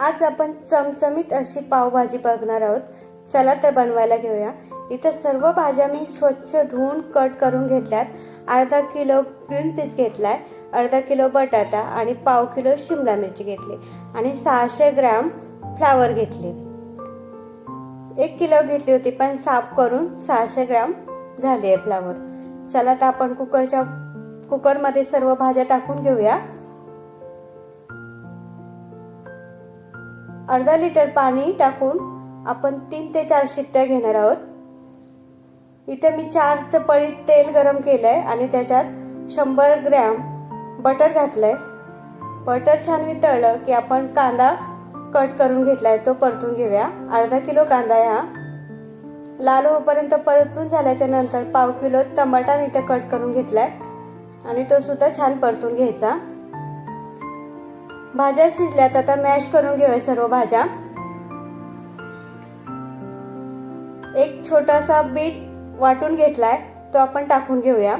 आज आपण चमचमीत अशी पावभाजी बघणार आहोत. चला तर बनवायला घेऊया. इथं सर्व भाज्या मी स्वच्छ धुवून कट करून घेतल्यात. अर्धा किलो ग्रीन पीस घेतलाय. अर्धा किलो बटाटा आणि पाव किलो शिमला मिरची घेतली. आणि सहाशे ग्रॅम फ्लावर घेतले. एक किलो घेतली होती पण साफ करून सहाशे ग्रॅम झाली आहे फ्लावर. चला तर आपण कुकरच्या कुकरमध्ये सर्व भाज्या टाकून घेऊया. अर्धा लिटर पाणी टाकून आपण तीन ते चार शिट्ट्या घेणार आहोत. इथे मी चार चपळीत तेल गरम केलंय आणि त्याच्यात शंभर ग्रॅम बटर घातलंय. बटर छान वितळलं की आपण कांदा कट करून घेतलाय तो परतून घेऊया. अर्धा किलो कांदा हा. लाल होईपर्यंत परतून झाल्याच्यानंतर पाव किलो टमाटा मी इथे कट करून घेतलाय. आणि तो सुद्धा छान परतून घ्यायचा. भाज्या शिजल्यात आता मॅश करून घेऊया सर्व भाज्या. एक छोटासा बीट वाटून घेतलाय तो आपण टाकून घेऊया.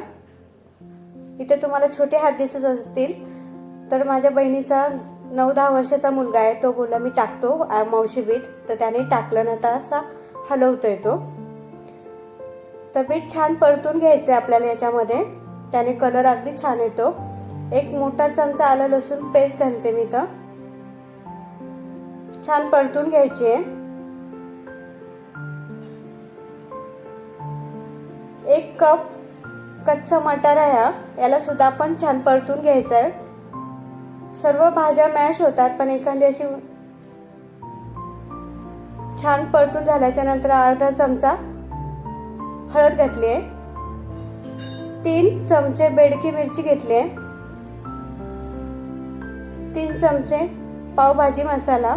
इथे तुम्हाला छोटे हात दिसत असतील तर माझ्या बहिणीचा नऊ दहा वर्षाचा मुलगा आहे तो बोलला मी टाकतो मावशी बीट. तर त्याने टाकलं ना तर असा हलवतोय तो. तर बीट छान परतून घ्यायचं आहे आपल्याला याच्यामध्ये. त्याने कलर अगदी छान येतो. एक मोठा चमचा आलं लसूण पेस्ट घालते मी तर छान परतून घ्यायची आहे. एक कप कच्चा मटार आहे हा. याला सुद्धा आपण छान परतून घ्यायचं आहे. सर्व भाज्या मॅश होतात पण एखादी अशी छान परतून झाल्याच्यानंतर अर्धा चमचा हळद घातली आहे. तीन चमचे बेडकी मिरची घेतली आहे. तीन चमचे पावभाजी मसाला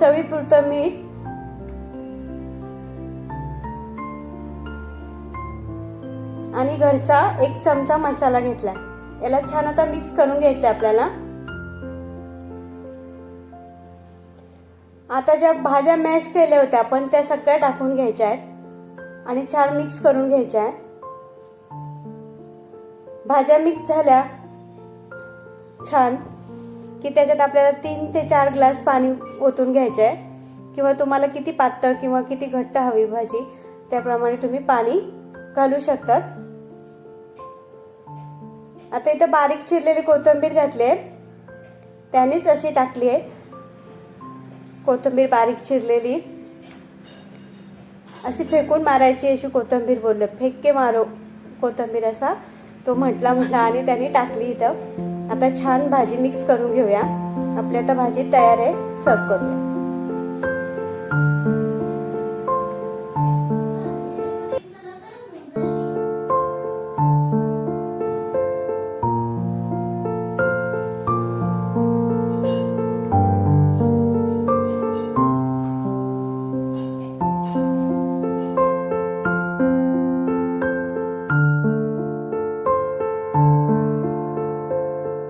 चवीपुरतं मीठ आणि घरचा एक चमचा मसाला घेतला. याला छान आता मिक्स करून घ्यायचं आपल्याला. आता ज्या भाज्या मॅश केल्या होत्या आपण त्या सगळ्या टाकून घ्यायच्या आहेत. आणि छान मिक्स करून घ्यायच्या आहे भाज्या मिक्स झाल्या छान की त्याच्यात आपल्याला तीन ते चार ग्लास पाणी ओतून घ्यायचे आहे किंवा तुम्हाला किती पातळ किंवा किती घट्ट हवी भाजी त्याप्रमाणे तुम्ही पाणी घालू शकतात. आता इथं बारीक चिरलेली कोथिंबीर घातली आहे त्यानेच अशी टाकली आहे कोथिंबीर बारीक चिरलेली. अशी फेकून मारायची अशी कोथिंबीर बोललं. फेके मारो कोथिंबीर असा. तो म्हटला म्हटला आणि त्याने टाकली इथं. आता छान भाजी मिक्स करून घेऊया. आपली आता भाजी तयार आहे. सर्व करूया.